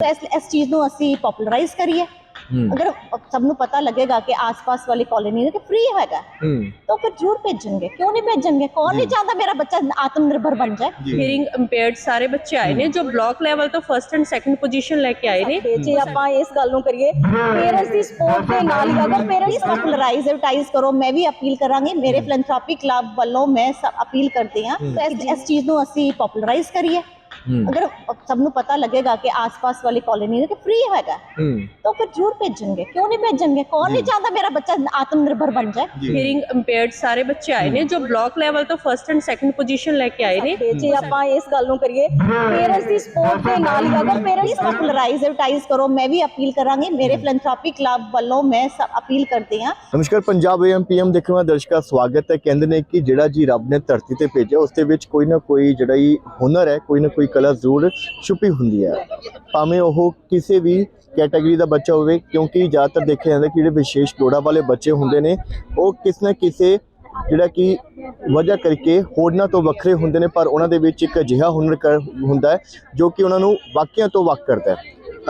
ਤਾਂ ਇਸ ਇਸ ਚੀਜ਼ ਨੂੰ ਅਸੀਂ ਪਪੂਲਰਾਈਜ਼ ਕਰੀਏ ਅਗਰ ਸਭ ਨੂੰ ਪਤਾ ਲੱਗੇਗਾ ਕਿ ਆਸ-ਪਾਸ ਵਾਲੀ ਕਾਲੋਨੀ ਨੇ ਕਿ ਫ੍ਰੀ ਹੈਗਾ ਹੂੰ ਤਾਂ ਫਿਰ ਜ਼ਰੂਰ ਭੇਜਣਗੇ ਕਿਉਂ ਨਹੀਂ ਭੇਜਣਗੇ ਕੌਣ ਨਹੀਂ ਚਾਹੁੰਦਾ ਮੇਰਾ ਬੱਚਾ ਆਤਮ ਨਿਰਭਰ ਬਣ ਜਾਏ ਹੀਅਰਿੰਗ ਇੰਪੇਅਰਡ ਸਾਰੇ ਬੱਚੇ ਆਏ ਨੇ ਜੋ ਬਲਾਕ ਲੈਵਲ ਤੋਂ ਫਰਸਟ ਐਂਡ ਸੈਕੰਡ ਪੋਜੀਸ਼ਨ ਲੈ ਕੇ ਆਏ ਨੇ ਤੇ ਜੇ ਆਪਾਂ ਇਸ ਗੱਲ ਨੂੰ ਕਰੀਏ ਪੇਰੈਂਟਸ ਦੀ ਸਪੋਰਟ ਦੇ ਨਾਲ ਹੀ ਅਗਰ ਪੇਰੈਂਟਸ ਪਪੂਲਰਾਈਜ਼ ਐਡਵਰਟਾਈਜ਼ ਕਰੋ ਮੈਂ ਵੀ ਅਪੀਲ ਕਰਾਂਗੀ ਮੇਰੇ ਫਿਲੈਂਥਰੋਪੀ ਕਲੱਬ ਵੱਲੋਂ ਮੈਂ ਅਪੀਲ ਕਰਦੀ ਹਾਂ ਤਾਂ ਇਸ- ਇਸ ਚੀਜ਼ ਨੂੰ ਅਸੀਂ ਪਪੂਲਰਾਈਜ਼ ਕਰੀਏ ਅਗਰ ਸਭ ਨੂੰ ਪਤਾ ਲੱਗੇਗਾ ਕਿ ਆਸ-ਪਾਸ ਵਾਲੀ ਕਾਲੋਨੀ ਨੇ ਕਿ ਫ੍ਰੀ ਹੈਗਾ ਹੂੰ। ਤਾਂ ਫਿਰ ਜ਼ਰੂਰ ਭੇਜਣਗੇ। ਕਿਉਂ ਨਹੀਂ ਭੇਜਣਗੇ? ਕੌਣ ਨਹੀਂ ਚਾਹੁੰਦਾ ਮੇਰਾ ਬੱਚਾ ਆਤਮ ਨਿਰਭਰ ਬਣ ਜਾਏ? ਹੀਅਰਿੰਗ ਇੰਪੇਅਰਡ ਸਾਰੇ ਬੱਚੇ ਆਏ ਨੇ ਜੋ ਬਲਾਕ ਲੈਵਲ ਤੋਂ ਫਰਸਟ ਐਂਡ ਸੈਕੰਡ ਪੋਜੀਸ਼ਨ ਲੈ ਕੇ ਆਏ ਨੇ। ਜੇ ਆਪਾਂ ਇਸ ਗੱਲ ਨੂੰ ਕਰੀਏ ਪੇਰੈਂਟਸ ਦੀ ਸਪੋਰਟ ਦੇ ਨਾਲ ਹੀ ਅਗਰ ਪੇਰੈਂਟਸ ਪਪੂਲਰਾਈਜ਼ ਐਡਵਰਟਾਈਜ਼ ਕਰੋ ਮੈਂ ਵੀ ਅਪੀਲ ਕਰਾਂਗੀ। ਮੇਰੇ ਫਿਲੈਂਥਰੋਪੀ ਕਲੱਬ ਵੱਲੋਂ ਮੈਂ ਅਪੀਲ ਕਰਦੀ ਹਾਂ। ਨਮਸਕਾਰ ਪੰਜਾਬ ਏਐਮਪੀਐਮ ਦੇਖਣ ਵਾਲੇ ਦਰਸ਼ਕਾਂ ਦਾ ਸਵਾਗਤ ਹੈ। ਕਹਿੰਦੇ ਨੇ ਕਿ ਜਿਹੜਾ ਜੀ ਰੱਬ ਨੇ ਧਰਤੀ ਤੇ ਭੇਜਿਆ ਉਸ ਦੇ ਵਿੱਚ ਕੋਈ ਨਾ ਕੋਈ ਜਿਹੜਾ ਹੀ ਹੁਨਰ ਹੈ ਕੋਈ ਨਾ ਕੋਈ ਕਲਾ ਜ਼ਰੂਰ ਛੁਪੀ ਹੁੰਦੀ ਹੈ। ਭਾਵੇਂ ਉਹ ਕਿਸੇ ਵੀ ਕੈਟਾਗਰੀ ਦਾ ਬੱਚਾ ਹੋਵੇ, ਕਿਉਂਕਿ ਜ਼ਿਆਦਾਤਰ ਦੇਖਿਆ ਜਾਂਦਾ ਕਿ ਜਿਹੜੇ ਵਿਸ਼ੇਸ਼ ਲੋੜਾਂ ਵਾਲੇ ਬੱਚੇ ਹੁੰਦੇ ਨੇ, ਉਹ ਕਿਸ ਨਾ ਕਿਸੇ ਜਿਹੜਾ ਕਿ ਵਜ੍ਹਾ ਕਰਕੇ ਹੋਰਨਾਂ ਤੋਂ ਵੱਖਰੇ ਹੁੰਦੇ ਨੇ, ਪਰ ਉਹਨਾਂ ਦੇ ਵਿੱਚ ਇੱਕ ਅਜਿਹਾ ਹੁਨਰ ਕਰ- ਹੁੰਦਾ ਹੈ, ਜੋ ਕਿ ਉਹਨਾਂ ਨੂੰ ਵਾਕਿਆਂ ਤੋਂ ਵੱਖ ਕਰਦਾ ਹੈ।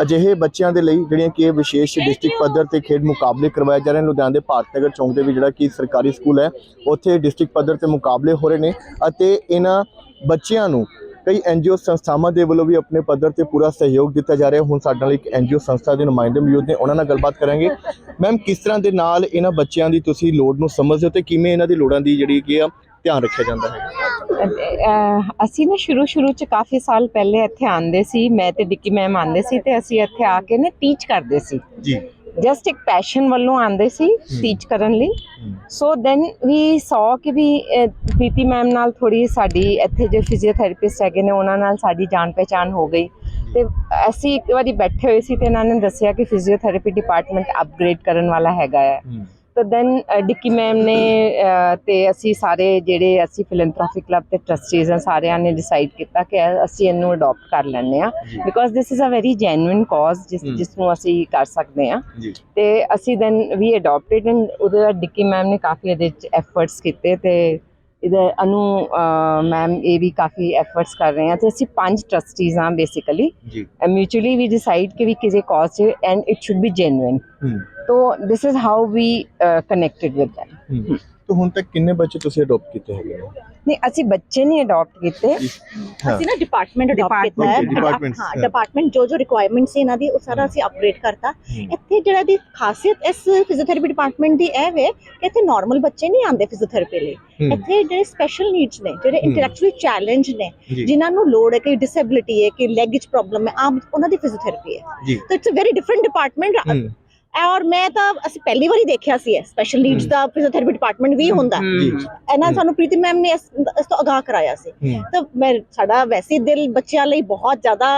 ਅਜਿਹੇ ਬੱਚਿਆਂ ਦੇ ਲਈ ਜਿਹੜੀਆਂ ਕਿ ਇਹ ਵਿਸ਼ੇਸ਼ ਡਿਸਟ੍ਰਿਕਟ ਪੱਧਰ ਤੇ ਖੇਡ ਮੁਕਾਬਲੇ ਕਰਵਾਏ ਜਾ ਰਹੇ ਨੇ, ਲੁਧਿਆਣਾ ਦੇ ਭਾਰਤ ਨਗਰ ਚੌਂਕ ਦੇ ਵਿੱਚ ਜਿਹੜਾ ਕਿ ਸਰਕਾਰੀ ਸਕੂਲ ਹੈ, ਉੱਥੇ ਡਿਸਟ੍ਰਿਕਟ ਪੱਧਰ ਤੇ ਮੁਕਾਬਲੇ ਹੋ ਰਹੇ ਨੇ ਅਤੇ ਇਹਨਾਂ ਬੱਚਿਆਂ ਨੂੰ ਕਈ ਐਨਜੀਓ ਸੰਸਥਾਵਾਂ ਦੇ ਵੱਲੋਂ ਵੀ ਆਪਣੇ ਪੱਧਰ ਤੇ ਪੂਰਾ ਸਹਿਯੋਗ ਦਿੱਤਾ ਜਾ ਰਿਹਾ। ਹੁਣ ਸਾਡੇ ਨਾਲ ਇੱਕ ਐਨਜੀਓ ਸੰਸਥਾ ਦੇ ਨੁਮਾਇੰਦੇ ਮੌਜੂਦ ਨੇ ਉਹਨਾਂ ਨਾਲ ਗੱਲਬਾਤ ਕਰਾਂਗੇ। ਮੈਮ ਕਿਸ ਤਰ੍ਹਾਂ ਦੇ ਨਾਲ ਇਹਨਾਂ ਬੱਚਿਆਂ ਦੀ ਤੁਸੀਂ ਲੋੜ ਨੂੰ ਸਮਝਦੇ ਹੋ ਤੇ ਕਿਵੇਂ ਇਹਨਾਂ ਦੀ ਲੋੜਾਂ ਦੀ ਜਿਹੜੀ ਕੀ ਆ ਧਿਆਨ ਰੱਖਿਆ ਜਾਂਦਾ ਹੈ? ਅਸੀਂ ਨਾ ਸ਼ੁਰੂ ਸ਼ੁਰੂ ਚ ਕਾਫੀ ਸਾਲ ਪਹਿਲੇ ਇੱਥੇ ਆਂਦੇ ਸੀ। ਮੈਂ ਤੇ ਡਿੱਕੀ ਮੈਮ ਆਂਦੇ ਸੀ ਤੇ ਅਸੀਂ ਇੱਥੇ ਆ ਕੇ ਨਾ ਟੀਚ ਕਰਦੇ ਸੀ। ਜੀ। ਜਸਟ ਇੱਕ ਪੈਸ਼ਨ ਵੱਲੋਂ ਆਂਦੇ ਸੀ ਟੀਚ ਕਰਨ ਲਈ। ਸੋ ਦੈਨ ਵੀ ਸੌ ਕਿ ਵੀ ਪ੍ਰੀਤੀ ਮੈਮ ਨਾਲ ਥੋੜੀ ਸਾਡੀ ਇੱਥੇ ਜੋ ਫਿਜ਼ੀਓਥੈਰੇਪਿਸਟ ਹੈਗੇ ਨੇ ਉਹਨਾਂ ਨਾਲ ਸਾਡੀ ਜਾਣ ਪਹਿਚਾਨ ਹੋ ਗਈ। ਤੇ ਅਸੀਂ ਇੱਕ ਵਾਰੀ ਬੈਠੇ ਹੋਏ ਸੀ ਤੇ ਇਹਨਾਂ ਨੇ ਦੱਸਿਆ ਕਿ ਫਿਜ਼ੀਓਥੈਰੇਪੀ ਡਿਪਾਰਟਮੈਂਟ ਅਪਗ੍ਰੇਡ ਕਰਨ ਵਾਲਾ ਹੈਗਾ ਹੈ। ਤਾਂ ਦੈਨ ਡਿੱਕੀ ਮੈਮ ਨੇ ਤੇ ਅਸੀਂ ਸਾਰੇ ਜਿਹੜੇ ਅਸੀਂ ਫਿਲੈਂਥਰੋਪੀ ਕਲੱਬ ਦੇ ਟਰਸਟੀਜ਼ ਹਾਂ ਸਾਰਿਆਂ ਨੇ ਡਿਸਾਈਡ ਕੀਤਾ ਕਿ ਅਸੀਂ ਇਹਨੂੰ ਅਡਾਪਟ ਕਰ ਲੈਂਦੇ ਆ because this is a very genuine cause ਜਿਸ। ਜਿਸ ਨੂੰ ਅਸੀਂ ਕਰ ਸਕਦੇ ਜੀ। ਤੇ ਅਸੀਂ ਦੈਨ ਵੀ ਅਡਾਪਟਡ ਐਂਡ ਉਹਦੇ ਬਾਅਦ ਡਿੱਕੀ ਮੈਮ ਨੇ ਕਾਫੀ ਇਹਦੇ ਵਿੱਚ ਐਫਰਟਸ ਕੀਤੇ ਤੇ ਇਹਦੇ ਅਨੂ ਮੈਮ ਇਹ ਵੀ ਕਾਫੀ ਐਫਰਟਸ ਕਰ ਰਹੇ ਆ ਤੇ ਅਸੀਂ ਪੰਜ ਟਰਸਟੀਜ਼ ਹਾਂ ਬੇਸਿਕਲੀ ਜੀ। ਮਿਊਚੁਅਲੀ ਵੀ ਡਿਸਾਈਡ ਕਿ ਵੀ ਕਿਸੇ cause and it should be genuine ਤੋ this is how we connected with them. ਤਾਂ ਹੁਣ ਤੱਕ ਕਿੰਨੇ ਬੱਚੇ ਤੁਸੀਂ ਅਡਾਪਟ ਕੀਤੇ ਹੈਗੇ ਨੇ? ਨਹੀਂ ਅਸੀਂ ਬੱਚੇ ਨਹੀਂ ਅਡਾਪਟ ਕੀਤੇ। ਅਸੀਂ ਨਾ ਡਿਪਾਰਟਮੈਂਟ ਅਡਾਪਟ ਕੀਤਾ ਹੈ। ਹਾਂ। ਡਿਪਾਰਟਮੈਂਟ ਜੋ ਜੋ ਰਿਕੁਆਇਰਮੈਂਟਸ ਸੀ ਇਹਨਾਂ ਦੀ ਉਹ ਸਾਰਾ ਅਸੀਂ ਅਪਗ੍ਰੇਡ ਕਰਤਾ। ਇੱਥੇ ਜਿਹੜਾ ਦੀ ਖਾਸੀਅਤ ਇਸ ਫਿਜ਼ੀਓਥੈਰੇਪੀ ਡਿਪਾਰਟਮੈਂਟ ਦੀ ਇਹ ਵੇ ਕਿ ਇੱਥੇ ਨਾਰਮਲ ਬੱਚੇ ਨਹੀਂ ਆਉਂਦੇ ਫਿਜ਼ੀਓਥੈਰੇਪੀ ਲਈ। ਇੱਥੇ ਜਿਹੜੇ ਸਪੈਸ਼ਲ ਨੀਡਸ ਨੇ ਜਿਹੜੇ। ਇੰਟੈਲੈਕਚੁਅਲੀ ਚੈਲੰਜ ਨੇ। ਜਿਨ੍ਹਾਂ ਨੂੰ ਲੋੜ ਹੈ ਕਿ ਡਿਸੇਬਿਲਿਟੀ ਹੈ ਕਿ ਲੈਗ 'ਚ ਪ੍ਰੋਬਲਮ ਹੈ ਆਮ ਉਹਨਾਂ ਦੀ ਫਿਜ਼ੀਓਥੈਰੇਪੀ ਹੈ। ਤਾਂ it's a very different department ਔਰ ਮੈਂ ਤਾਂ ਅਸੀਂ ਪਹਿਲੀ ਵਾਰੀ ਦੇਖਿਆ ਸੀ ਇਹ ਸਪੈਸ਼ਲ ਨੀਡਸ ਦਾ ਫਿਜ਼ੀਓਥੈਰੇਪੀ ਡਿਪਾਰਟਮੈਂਟ ਵੀ ਹੁੰਦਾ। ਜੀ। ਇਹਨਾਂ ਸਾਨੂੰ ਪ੍ਰੀਤੀ ਮੈਮ ਨੇ ਇਸ ਤੋਂ ਅਗਾਹ ਕਰਾਇਆ ਸੀ। ਤਾਂ ਮੈਂ ਸਾਡਾ ਵੈਸੇ ਹੀ ਦਿਲ ਬੱਚਿਆਂ ਲਈ ਬਹੁਤ ਜ਼ਿਆਦਾ।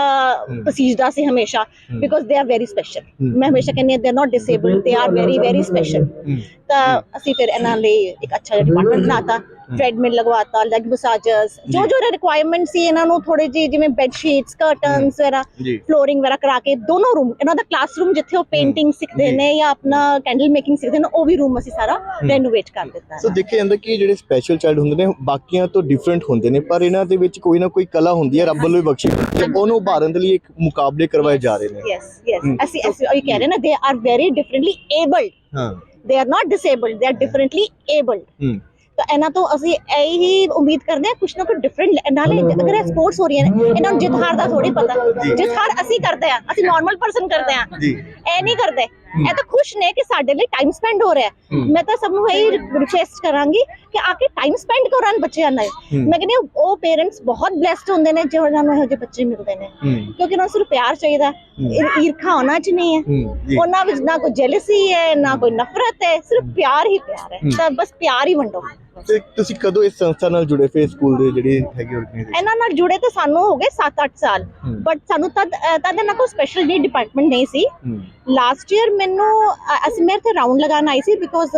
ਪਸੀਜਦਾ ਸੀ ਹਮੇਸ਼ਾ ਹਮ। Because they are very special. ਮੈਂ ਹਮੇਸ਼ਾ ਕਹਿੰਦੀ ਹਾਂ they are not disabled they are very very special ਤਾਂ ਅਸੀਂ ਫਿਰ ਇਹਨਾਂ ਲਈ ਇੱਕ ਅੱਛਾ ਜਿਹਾ ਡਿਪਾਰਟਮੈਂਟ ਬਣਾਤਾ। ਟ੍ਰੈਡਮਿਲ ਲਗਵਾਤਾ ਲੈਗ ਮਸਾਜਰਸ ਜੋ। ਜੋ ਰਿਕੁਆਇਰਮੈਂਟ ਸੀ ਇਹਨਾਂ ਨੂੰ ਥੋੜੇ ਜਿਹੇ ਜਿਵੇਂ ਬੈੱਡ ਸ਼ੀਟਸ ਕਰਟਨਸ ਵਗੈਰਾ ਜੀ। ਫਲੋਰਿੰਗ ਵਗੈਰਾ ਕਰਾ ਕੇ ਦੋਨੋਂ ਰੂਮ ਇਹਨਾਂ ਦਾ ਕਲਾਸਰੂਮ ਜਿੱਥੇ ਉਹ ਪੇਂਟਿੰਗ ਸਿੱਖਦੇ ਜੀ। ਨੇ ਜਾਂ ਆਪਣਾ ਕੈਂਡਲ ਮੇਕਿੰਗ ਸਿੱਖਦੇ ਨੇ ਉਹ ਵੀ ਰੂਮ ਅਸੀਂ ਸਾਰਾ ਰੈਨੋਵੇਟ ਕਰ ਦਿੱਤਾ ਸੋ ਦੇਖਿਆ ਜਾਂਦਾ ਕਿ ਜਿਹੜੇ ਸਪੈਸ਼ਲ ਚਾਈਲਡ ਹੁੰਦੇ ਨੇ ਬਾਕੀਆਂ ਤੋਂ ਡਿਫਰੈਂਟ ਹੁੰਦੇ ਨੇ ਪਰ ਇਹਨਾਂ ਦੇ ਵਿੱਚ ਕੋਈ ਨਾ ਕੋਈ ਕਲਾ ਹੁੰਦੀ ਹੈ ਰੱਬ ਵੱਲੋਂ ਹੀ ਬਖਸ਼ੀ ਤੇ ਉਹਨੂੰ ਉਭਾਰਨ ਦੇ ਲਈ ਇੱਕ ਮੁਕਾਬਲੇ ਕਰਵਾਏ ਜਾ ਰਹੇ ਨੇ। Yes yes. ਅਸੀਂ ਅਸੀਂ ਉਹੀ ਕਹਿ ਰਹੇ ਨਾ ਦੇ ਆਰ ਵੈਰੀ ਡਿਫਰੈਂਟਲੀ ਏਬਲਡ ਹਾਂ। They are not disabled they are differently abled ਤਾਂ ਇਹਨਾਂ ਤੋਂ ਅਸੀਂ ਇਹੀ ਉਮੀਦ ਕਰਦੇ ਹਾਂ ਕੁਛ ਨਾ ਕੁਛ ਡਿਫਰੈਂਟ ਨਾਲੇ ਅਗਰ ਇਹ ਸਪੋਰਟਸ ਹੋ ਰਹੀਆਂ ਨੇ ਇਹਨਾਂ ਨੂੰ ਜਿੱਤ ਹਾਰ ਦਾ ਥੋੜੀ ਪਤਾ। ਜਿੱਤ ਹਾਰ ਅਸੀਂ ਕਰਦੇ ਹਾਂ ਅਸੀਂ ਨਾਰਮਲ ਪਰਸਨ ਕਰਦੇ ਜੀ। ਇਹ ਨਹੀਂ ਕਰਦੇ। ਇਹ ਤਾਂ ਖੁਸ਼ ਨੇ ਕਿ ਸਾਡੇ ਲਈ ਟਾਈਮ ਸਪੈਂਡ ਹੋ ਰਿਹਾ ਹੈ। ਮੈਂ ਤਾਂ ਸਭ ਨੂੰ ਇਹ ਰਿਕੁਐਸਟ ਕਰਾਂਗੀ ਕਿ ਆ ਕੇ ਟਾਈਮ ਸਪੈਂਡ ਕਰਨ ਬੱਚਿਆਂ ਨਾਲ। ਮੈਂ ਕਹਿੰਦੀ ਉਹ ਪੇਰੈਂਟਸ ਬਹੁਤ ਬlesed ਹੁੰਦੇ ਨੇ ਜਿਹਨਾਂ ਨੂੰ ਇਹੋ ਜਿਹੇ ਬੱਚੇ ਮਿਲਦੇ ਨੇ। ਕਿਉਂਕਿ ਉਹਨਾਂ ਨੂੰ ਸਿਰਫ ਪਿਆਰ ਚਾਹੀਦਾ ਈਰਖਾ ਹੋਣਾ ਚ ਨਹੀਂ ਹੈ। ਉਹਨਾਂ ਵਿੱਚ ਨਾ ਕੋਈ ਜੈਲਸੀ ਹੈ ਨਾ ਕੋਈ ਨਫ਼ਰਤ ਹੈ ਸਿਰਫ ਪਿਆਰ ਹੀ ਪਿਆਰ ਹੈ। ਤਾਂ ਬਸ ਪਿਆਰ ਹੀ ਵੰਡੋ। ਤੇ ਤੁਸੀਂ ਕਦੋਂ ਇਸ ਸੰਸਥਾ ਨਾਲ ਜੁੜੇ ਫੇ ਸਕੂਲ ਦੇ ਜਿਹੜੇ ਹੈਗੇ ਆਰਗੇਨਾਈਜੇਸ਼ਨ ਇਹਨਾਂ ਨਾਲ ਜੁੜੇ ਤਾਂ ਸਾਨੂੰ ਹੋ ਗਏ 7-8 ਸਾਲ। ਬਟ ਸਾਨੂੰ ਤਦ ਤਦ ਇਹਨਾਂ ਕੋਲ ਸਪੈਸ਼ਲ ਨੀਡ ਡਿਪਾਰਟਮੈਂਟ ਨਹੀਂ ਸੀ। ਲਾਸਟ ਈਅਰ ਮੈਨੂੰ ਅ, ਅਸੀਂ ਮੇਰੇ ਤੇ ਰਾਉਂਡ ਲਗਾਉਣ ਆਈ ਸੀ ਬਿਕੋਜ਼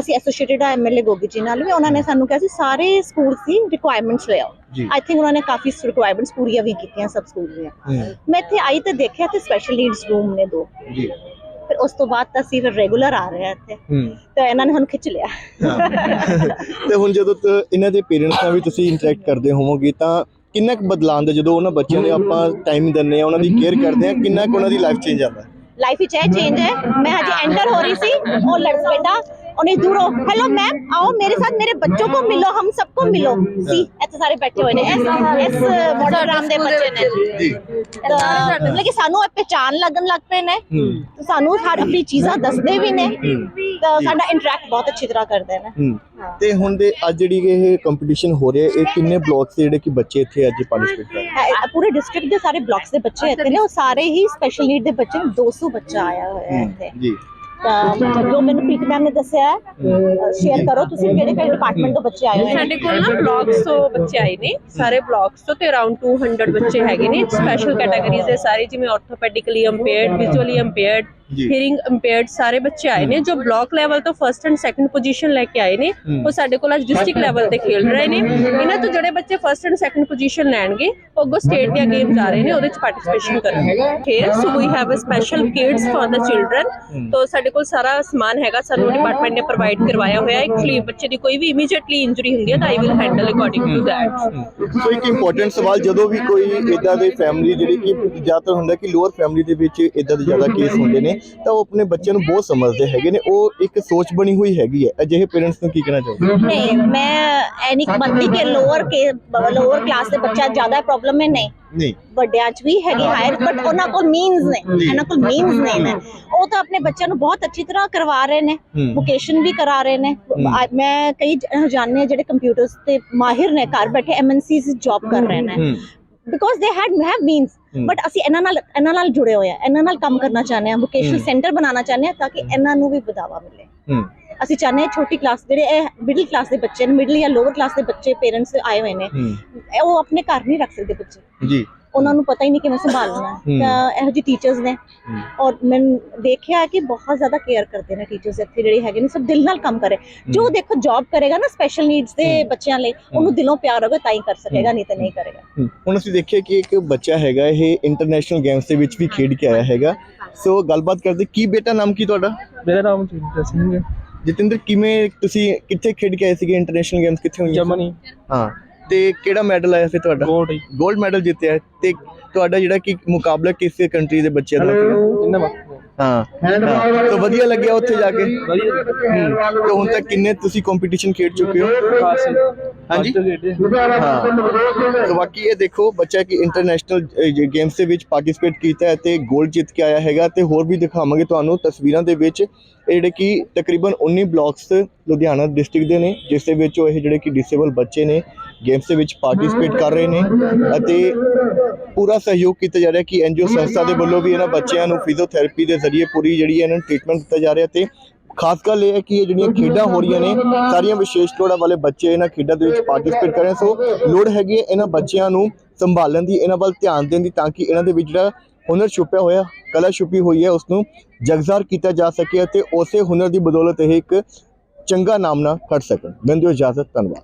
ਅਸੀਂ ਐਸੋਸੀਏਟਡ ਆ ਐਮਐਲਏ ਗੋਗੀ ਜੀ ਨਾਲ ਵੀ। ਉਹਨਾਂ ਨੇ ਸਾਨੂੰ ਕਿਹਾ ਸੀ ਸਾਰੇ ਸਕੂਲ ਦੀ ਰਿਕੁਆਇਰਮੈਂਟਸ ਲੈ ਆਓ। ਜੀ। ਆਈ ਥਿੰਕ ਉਹਨਾਂ ਨੇ ਕਾਫੀ ਰਿਕੁਆਇਰਮੈਂਟਸ ਪੂਰੀਆਂ ਵੀ ਕੀਤੀਆਂ ਸਭ ਸਕੂਲ ਦੀਆਂ। ਮੈਂ ਇੱਥੇ ਆਈ ਤੇ ਦੇਖਿਆ ਤੇ ਸਪੈਸ਼ਲ ਨੀਡਸ ਰੂਮ ਨੇ ਦੋ। ਜੀ। ਫਿਰ ਉਸ ਤੋਂ ਬਾਅਦ ਤਾਂ ਅਸੀਂ ਫਿਰ ਰੈਗੂਲਰ ਆ ਰਹੇ ਆ ਇੱਥੇ। ਹੂੰ। ਤਾਂ ਇਹਨਾਂ ਨੇ ਸਾਨੂੰ ਖਿੱਚ ਲਿਆ। ਤੇ ਹੁਣ ਜਦੋਂ ਤ- ਇਹਨਾਂ ਦੇ ਪੇਰੈਂਟਸ ਨਾਲ ਵੀ ਤੁਸੀਂ ਇੰਟਰੈਕਟ ਕਰਦੇ ਹੋਵੋਗੇ ਤਾਂ ਕਿੰਨਾ ਕੁ ਬਦਲਾਅ ਆਉਂਦਾ ਜਦੋਂ ਉਹਨਾਂ ਬੱਚਿਆਂ ਦੇ ਆਪਾਂ ਟਾਈਮ ਦਿੰਦੇ ਆ ਉਹਨਾਂ ਦੀ ਕੇਅਰ ਕਰਦੇ ਆ ਕਿੰਨਾ ਕੁ ਉਹਨਾਂ ਦੀ ਲਾਈਫ ਚੇਂਜ ਆਉਂਦਾ? ਲਾਈਫ ਵਿੱਚ ਇਹ ਚੇਂਜ ਹੈ। ਮੈਂ ਹਜੇ ਐਂਟਰ ਹੋ ਰਹੀ ਸੀ। ਉਹ ਲੜਕਾ ਬੇਟਾ ਉਹਨੇ ਦੂਰੋਂ ਹੈਲੋ ਮੈਮ आओ मेरे साथ मेरे बच्चों को मिलो हम सबको मिलो सी ਇੱਥੇ ਸਾਰੇ ਬੈਠੇ ਹੋਏ ਨੇ ਇਸ ਇਸ ਮਾਡਲ ਰਾਮ ਦੇ ਬੱਚੇ ਨੇ ਜੀ ਤਾਂ ਮਤਲਬ ਕਿ ਸਾਨੂੰ ਇਹ ਪਹਿਚਾਨ ਲੱਗਣ ਲੱਗ ਪਏ ਨੇ ਤਾਂ ਸਾਨੂੰ ਹਰ ਆਪਣੀ ਚੀਜ਼ਾਂ ਦੱਸਦੇ ਵੀ ਨੇ ਤਾਂ ਸਾਡਾ ਇੰਟਰੈਕਟ ਬਹੁਤ ਅੱਛੀ ਤਰ੍ਹਾਂ ਕਰਦੇ ਨੇ ਹੂੰ ਤੇ ਹੁਣ ਦੇ ਅੱਜ ਜਿਹੜੀ ਇਹ ਕੰਪੀਟੀਸ਼ਨ ਹੋ ਰਿਹਾ ਇਹ ਕਿੰਨੇ ਬਲਾਕਸ ਦੇ ਜਿਹੜੇ ਕਿ ਬੱਚੇ ਇੱਥੇ ਅੱਜ ਪਾਰਟਿਸਿਪੇਟ ਕਰ ਰਹੇ ਹੈ- ਪੂਰੇ ਡਿਸਟ੍ਰਿਕਟ ਦੇ ਸਾਰੇ ਬਲਾਕਸ ਦੇ ਬੱਚੇ ਇੱਥੇ ਨੇ ਉਹ ਸਾਰੇ ਹੀ ਸਪੈਸ਼ਲ ਨੀਡ ਦੇ ਬੱਚੇ ਨੇ 200 ਬੱਚਾ ਆਇਆ ਹੋਇਆ ਹੈ ਇੱਥੇ ਜੀ ਤਾਂ ਜੋ ਮੈਨੂੰ ਪ੍ਰੀਤ ਮੈਮ ਨੇ ਦੱਸਿਆ ਸ਼ੇਅਰ ਕਰੋ ਤੁਸੀਂ ਕਿਹੜੇ ਕਿਹੜੇ ਡਿਪਾਰਟਮੈਂਟ ਤੋਂ ਬੱਚੇ ਆਏ ਹੋਏ ਨੇ। ਸਾਡੇ ਕੋਲ ਨਾ ਬਲਾਕਸ ਤੋਂ ਬੱਚੇ ਆਏ ਨੇ, ਸਾਰੇ ਬਲਾਕਸ ਤੋਂ ਤੇ ਅਰਾਊਂਡ 200 ਬੱਚੇ ਹੈਗੇ ਨੇ ਸਪੈਸ਼ਲ ਕੈਟਾਗਰੀਜ਼ ਦੇ ਸਾਰੇ, ਜਿਵੇਂ orthopedically impaired visually impaired hearing impaired ਸਾਰੇ ਬੱਚੇ ਆਏ ਨੇ ਜੋ ਬਲਾਕ ਲੈਵਲ ਤੋਂ ਫਰਸਟ ਐਂਡ ਸੈਕੰਡ ਪੋਜੀਸ਼ਨ ਲੈ ਕੇ ਆਏ ਨੇ ਉਹ ਸਾਡੇ ਕੋਲ ਅੱਜ ਡਿਸਟ੍ਰਿਕਟ ਲੈਵਲ ਤੇ ਖੇਡ ਰਹੇ ਨੇ। ਇਹਨਾਂ ਤੋਂ ਜਿਹੜੇ ਬੱਚੇ ਫਰਸਟ ਐਂਡ ਸੈਕੰਡ ਪੋਜੀਸ਼ਨ ਲੈਣਗੇ ਉਹ ਅੱਗੋਂ ਸਟੇਟ ਦੀਆਂ ਗੇਮਸ ਆ ਰਹੇ ਨੇ ਉਹਦੇ ਚ ਪਾਰਟਿਸਿਪੇਸ਼ਨ ਕਰਨਗੇ। Here so we have a special kids for the children ਤੋਂ ਸਾਡੇ ਕੋਲ ਸਾਰਾ ਸਮਾਨ ਹੈਗਾ ਸਾਨੂੰ ਡਿਪਾਰਟਮੈਂਟ ਨੇ ਪ੍ਰੋਵਾਈਡ ਕਰਵਾਇਆ ਹੋਇਆ ਹੈ। ਐਕਚੁਅਲੀ ਬੱਚੇ ਦੀ ਕੋਈ ਵੀ ਇਮੀਡੀਏਟਲੀ ਇੰਜਰੀ ਹੁੰਦੀ ਹੈ ਤਾਂ I will handle according to that so ਇੱਕ ਇੰਪੋਰਟੈਂਟ ਸਵਾਲ ਜਦੋਂ ਵੀ ਕੋਈ ਇਦਾਂ ਦੇ ਫੈਮਿਲੀ ਜਿਹੜੀ ਕਿ ਜ਼ਿਆਦਾਤਰ ਹੁੰਦਾ ਕਿ ਲੋਅਰ ਫੈਮਿਲੀ ਦੇ ਵਿੱਚ ਇਦਾਂ ਦੇ ਜ਼ਿਆਦਾ ਕੇਸ ਹੁੰਦੇ ਨੇ ਤਾਂ ਉਹ ਆਪਣੇ ਬੱਚਿਆਂ ਨੂੰ ਬਹੁਤ ਸਮਝਦੇ ਹੈਗੇ ਨੇ ਉਹ ਇੱਕ ਸੋਚ ਬਣੀ ਹੋਈ ਹੈਗੀ ਹੈ। ਅਜਿਹੇ ਪੇਰੈਂਟਸ ਨੂੰ ਕੀ ਕਹਿਣਾ ਚਾਹੋਗੇ? ਨਹੀਂ ਮੈਂ ਐਨੀ ਮੰਨਦੀ ਕਿ ਲੋਅਰ ਕੇ ਲੋਅਰ ਕਲਾਸ ਦੇ ਬੱਚਾ ਜ਼ਿਆਦਾ ਪ੍ਰੋਬਲਮ ਹੈ ਨਹੀਂ। ਨਹੀਂ। ਵੱਡਿਆਂ 'ਚ ਵੀ ਹੈਗੀ ਹਾਇਰ ਬਟ ਉਹਨਾਂ ਕੋਲ ਮੀਨਸ ਨੇ ਇਹਨਾਂ ਕੋਲ ਮੀਨਸ ਨਹੀਂ ਨੇ ਉਹ ਤਾਂ ਆਪਣੇ ਬੱਚਿਆਂ ਨੂੰ ਬਹੁਤ ਅੱਛੀ ਤਰ੍ਹਾਂ ਕਰਵਾ ਰਹੇ ਨੇ। ਵੋਕੇਸ਼ਨ ਵੀ ਕਰਾ ਰਹੇ ਨੇ। ਮੈਂ ਕਈ ਜ- ਜਾਣਦੇ ਹਾਂ ਜਿਹੜੇ ਕੰਪਿਊਟਰਸ ਤੇ ਮਾਹਿਰ ਨੇ ਘਰ ਬੈਠੇ ਐਮਐਨਸੀਜ਼ ਜੌਬ ਕਰ ਰਹੇ ਨੇ। ਬਿਕੋਜ਼ ਦੇ ਹੈਡ ਹੈਵ ਮੀਨਸ। ਬਟ ਅਸੀਂ ਇਹਨਾਂ ਨਾਲ ਇਹਨਾਂ ਨਾਲ ਜੁੜੇ ਹੋਏ ਆ। ਇਹਨਾਂ ਨਾਲ ਕੰਮ ਕਰਨਾ ਚਾਹੁੰਦੇ ਆ। ਵੋਕੇਸ਼ਨਲ। ਸੈਂਟਰ ਬਣਾਉਣਾ ਚਾਹੁੰਦੇ ਆ ਤਾਂ ਕਿ ਇਹਨਾਂ ਨੂੰ ਵੀ ਵਧਾਵਾ ਮਿਲੇ। ਅਸੀਂ ਚਾਹੁੰਦੇ ਹਾਂ ਛੋਟੀ ਕਲਾਸ ਜਿਹੜੇ ਇਹ ਮਿਡਲ ਕਲਾਸ ਦੇ ਬੱਚੇ ਨੇ ਮਿਡਲ ਜਾਂ ਲੋਅਰ ਕਲਾਸ ਦੇ ਬੱਚੇ ਪੇਰੈਂਟਸ ਆਏ ਹੋਏ ਨੇ ਉਹ ਆਪਣੇ ਘਰ ਨਹੀਂ ਰੱਖ ਸਕਦੇ ਬੱਚੇ। ਜੀ। ਉਹਨਾਂ ਨੂੰ ਪਤਾ ਹੀ ਨਹੀਂ ਕਿਵੇਂ ਸੰਭਾਲਣਾ। ਤਾਂ ਇਹੋ ਜਿਹੇ ਟੀਚਰਸ ਨੇ। ਔਰ ਮੈਂ ਦੇਖਿਆ ਕਿ ਬਹੁਤ ਜ਼ਿਆਦਾ ਕੇਅਰ ਕਰਦੇ ਨੇ ਟੀਚਰਸ ਇੱਥੇ ਜਿਹੜੇ ਹੈਗੇ ਨੇ ਸਭ ਦਿਲ ਨਾਲ ਕੰਮ ਕਰੇ। ਜੋ ਦੇਖੋ ਜੌਬ ਕਰੇਗਾ ਨਾ ਸਪੈਸ਼ਲ ਨੀਡਸ ਦੇ ਬੱਚਿਆਂ ਲਈ ਉਹਨੂੰ ਦਿਲੋਂ ਪਿਆਰ ਹੋਵੇ ਤਾਂ ਹੀ ਕਰ ਸਕੇਗਾ ਨਹੀਂ ਤਾਂ ਨਹੀਂ ਕਰੇਗਾ। ਹੁਣ ਅਸੀਂ ਦੇਖਿਆ ਕਿ ਇੱਕ ਬੱਚਾ ਹੈਗਾ ਇਹ ਇੰਟਰਨੈਸ਼ਨਲ ਗੇਮਸ ਦੇ ਵਿੱਚ ਵੀ ਖੇਡ ਕੇ ਆਇਆ ਹੈਗਾ। ਸੋ ਗੱਲਬਾਤ ਕਰਦੇ ਕੀ ਬੇਟਾ ਨਾਮ ਕੀ ਤੁਹਾਡਾ? ਮੇਰਾ ਨਾਮ ਜੀਤ ਸਿੰਘ ਹੈ। ਜਤਿੰਦਰ ਕਿਵੇਂ ਤੁਸੀਂ ਕਿੱਥੇ ਖੇਡ ਕੇ ਆਏ ਸੀਗੇ? ਇੰਟਰਨੈਸ਼ਨਲ ਗੇਮਸ ਕਿੱਥੇ ਹੋਈਆਂ? ਜਰਮਨੀ। ਹਾਂ। ਤੇ ਕਿਹੜਾ ਮੈਡਲ ਆਇਆ ਫਿਰ ਤੁਹਾਡਾ? ਗੋਲਡ 골ਡ ਮੈਡਲ ਜਿੱਤਿਆ ਹੈ ਤੇ ਤੁਹਾਡਾ ਜਿਹੜਾ ਕਿ ਮੁਕਾਬਲਾ ਕਿਸ ਕੰਟਰੀ ਦੇ ਬੱਚਿਆਂ ਦਾ ਸੀਗਾ ਵਾ ਹਾਂ। ਤਾਂ ਵਧੀਆ ਲੱਗਿਆ ਉੱਥੇ ਜਾ ਕੇ? ਵਧੀਆ। ਤੇ ਹੁਣ ਤੱਕ ਕਿੰਨੇ ਤੁਸੀਂ ਕੰਪੀਟੀਸ਼ਨ ਖੇਡ ਚੁੱਕੇ ਹੋ? ਹਾਂਜੀ। ਹਾਂ। ਤਾਂ ਬਾਕੀ ਇਹ ਦੇਖੋ ਬੱਚਾ ਕਿ ਇੰਟਰਨੈਸ਼ਨਲ ਗੇਮਸ ਦੇ ਵਿੱਚ ਪਾਰਟਿਸਿਪੇਟ ਕੀਤਾ ਹੈ ਤੇ 골ਡ ਜਿੱਤ ਕੇ ਆਇਆ ਹੈਗਾ ਤੇ ਹੋਰ ਵੀ ਦਿਖਾਵਾਂਗੇ ਤੁਹਾਨੂੰ ਤਸਵੀਰਾਂ ਦੇ ਵਿੱਚ। ਇਹ ਜਿਹੜੇ ਕਿ ਤਕਰੀਬਨ 19 ਬਲਾਕਸ ਲੁਧਿਆਣਾ ਡਿਸਟ੍ਰਿਕਟ ਦੇ ਨੇ ਜਿਸ ਦੇ ਵਿੱਚ ਉਹ ਇਹ ਜਿਹੜੇ ਕਿ ਡਿਸੇਬਲ ਬੱਚੇ ਨੇ ਗੇਮਸ ਦੇ ਵਿੱਚ ਪਾਰਟਿਸਿਪੇਟ ਕਰ ਰਹੇ ਨੇ ਅਤੇ ਪੂਰਾ ਸਹਿਯੋਗ ਕੀਤਾ ਜਾ ਰਿਹਾ ਕਿ ਐਨਜੀਓ ਸੰਸਥਾ ਦੇ ਵੱਲੋਂ ਵੀ ਇਹਨਾਂ ਬੱਚਿਆਂ ਨੂੰ ਫਿਜ਼ੀਓਥੈਰੇਪੀ ਦੇ ਜ਼ਰੀਏ ਪੂਰੀ ਜਿਹੜੀ ਇਹਨਾਂ ਨੂੰ ਟ੍ਰੀਟਮੈਂਟ ਦਿੱਤਾ ਜਾ ਰਿਹਾ ਤੇ ਖਾਸ ਗੱਲ ਇਹ ਹੈ ਕਿ ਇਹ ਜਿਹੜੀਆਂ ਖੇਡਾਂ ਹੋ ਰਹੀਆਂ ਨੇ ਸਾਰੀਆਂ ਵਿਸ਼ੇਸ਼ ਲੋੜਾਂ ਵਾਲੇ ਬੱਚੇ ਇਹਨਾਂ ਖੇਡਾਂ ਦੇ ਵਿੱਚ ਪਾਰਟਿਸਿਪੇਟ ਕਰ ਰਹੇ ਸੋ ਲੋੜ ਹੈਗੀ ਹੈ ਇਹਨਾਂ ਬੱਚਿਆਂ ਨੂੰ ਸੰਭਾਲਣ ਦੀ ਇਹਨਾਂ ਵੱਲ ਧਿਆਨ ਦੇਣ ਦੀ ਤਾਂ ਕਿ ਇਹਨਾਂ ਦੇ ਵਿੱਚ ਜਿਹੜਾ ਹੁਨਰ ਛੁਪਿਆ ਹੋਇਆ ਕਲਾ ਛੁਪੀ ਹੋਈ ਹੈ ਉਸ ਨੂੰ ਜਗਜ਼ਾਰ ਕੀਤਾ ਜਾ ਸਕੇ ਅਤੇ ਉਸੇ ਹੁਨਰ ਦੀ ਬਦੌਲਤ ਇਹ ਇੱਕ ਚੰਗਾ ਨਾਮਨਾ ਖੜ ਸਕਣ। ਮੈਨੂੰ ਦਿਓ ਇਜਾਜ਼ਤ ਧੰਨਵਾਦ।